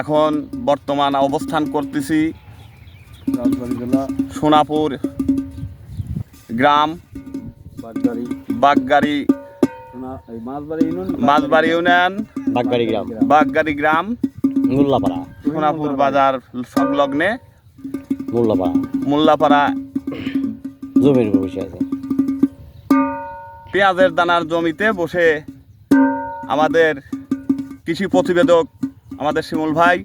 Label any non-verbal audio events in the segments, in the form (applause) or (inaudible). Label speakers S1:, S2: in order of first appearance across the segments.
S1: এখন বর্তমান অবস্থান করতেছি সোনাপুর গ্রাম বাগগাড়ি।
S2: মাছবাড়ি ইউনিয়ন?
S3: বাগগাড়ি গ্রাম।
S1: বাগগাড়ি গ্রাম।
S3: মোল্লাপাড়া।
S1: সোনাপুর বাজার সংলগ্নে
S3: মোল্লাপাড়া।
S1: মোল্লাপাড়া
S3: জমির বসে আছে।
S1: পেঁয়াজের দানার জমিতে বসে আমাদের কৃষি প্রতিবেদক আমাদের শিমুল ভাই,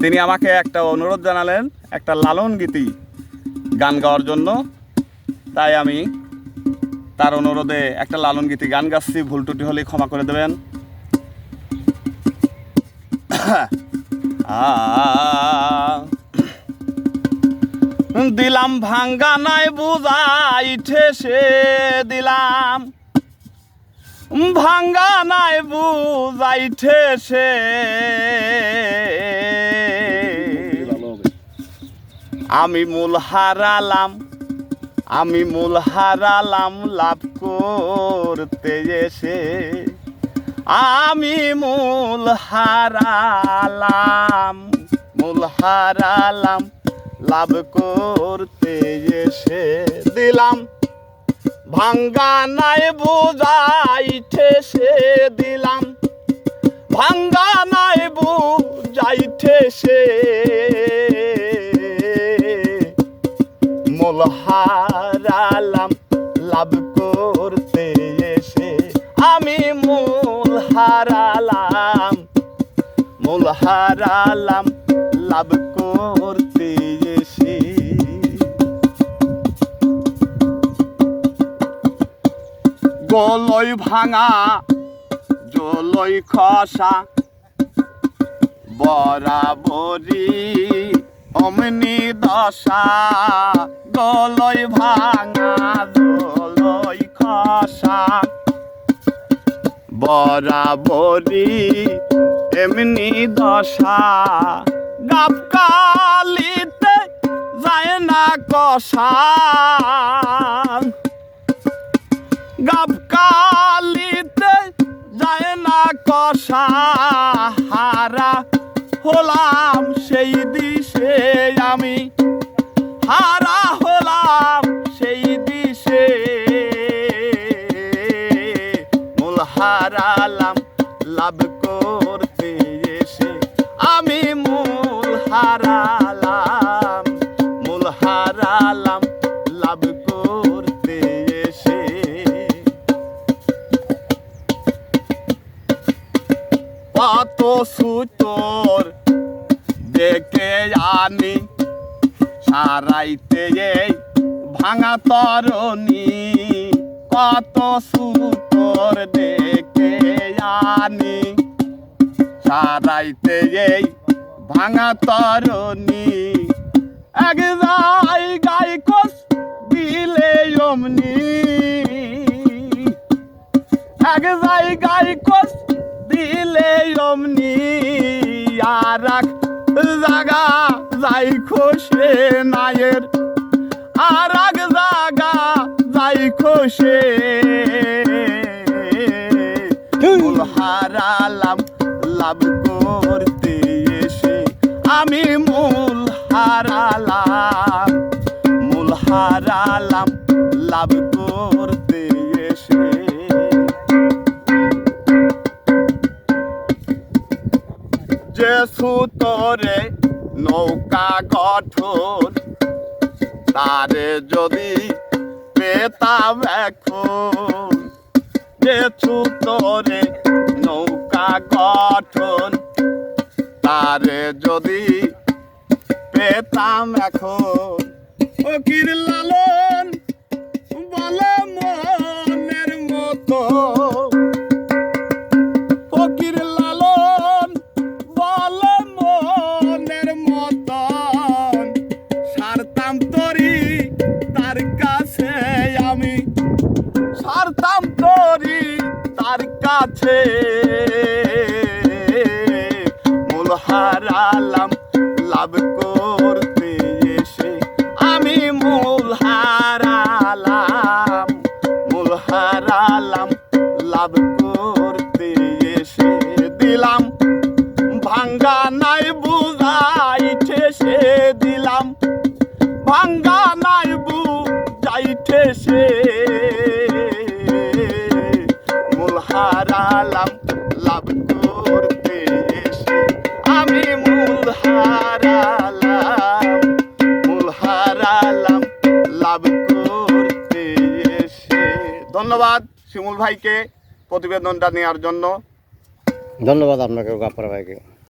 S1: তিনি আমাকে একটা অনুরোধ জানালেন, একটা লালন গীতি গান গাওয়ার জন্য। তাই আমি তার অনুরোধে একটা লালন গীতি গান গাচ্ছি, ভুল টুটি হলে ক্ষমা করে দেবেন। (coughs) দিলাম ভাঙ্গা নাই বুঝাইঠে সে দিলাম। ভাঙ্গা নাই বুঝাইঠে সে। আমি মূল হারালাম, আমি মূল হারালাম, লাভ করতে এসে। আমি মূল হারালাম মূল হারালাম, লাভ করতে এসে। দিলাম ভাঙ্গা নাই বুঝাইঠে সে দিলাম। ভাঙ্গা নাই বুঝাইঠে সে। মোল হারালাম লাভ করতে এসে আমি মূল হারালাম। মূল হারালাম লাভ করতে গলই ভাঙা, জলই খসা বরাবরি অমনি দশা গলই ভাঙা, জলই খসা বরাবরি এমনি দশা গাপকালিতে যায় না কষা। গাবকালিতে যায় না কষাহারা হলাম সেই দিশে আমি। হারা হলাম সেই দিশে। মূল হারালাম, লাভ করতে কত সুতোর দেখে আনি সারাইতে ভাঙা তরণী। কত সুতোর দেখে আনি সারাইতে এই ভাঙা তরণী। এক জায়গায় কষ দিলে অমনি, এক জায়গায় কষ দিলে অমনি আর এক জায়গা যাই খসে নায়ের। আর এক জায়গা যাই খসে। হারালাম লাভ করতে এসে আমি মূল হারালাম। মূল হারালাম লাভ যে সুতরে নৌকা গঠন তারে যদি পেতাম এখন। যে সুতরে নৌকা গঠন তারে যদি পেতাম এখন। ফকির লালন বলে সারতাম তরি তার কাছে। মূল হারালাম, লাভ করতে এসে আমি মূল হারালাম। মূল হারালাম, লাভ করতে এসে দিলাম। ভাঙ্গা নাই বুঝাইছে সে দিলাম। ভাঙ্গা লাভ আমি ধন্যবাদ শিমুল ভাইকে প্রতিবেদনটা নেওয়ার জন্য।
S3: ধন্যবাদ আপনাকে গাফার ভাইকে।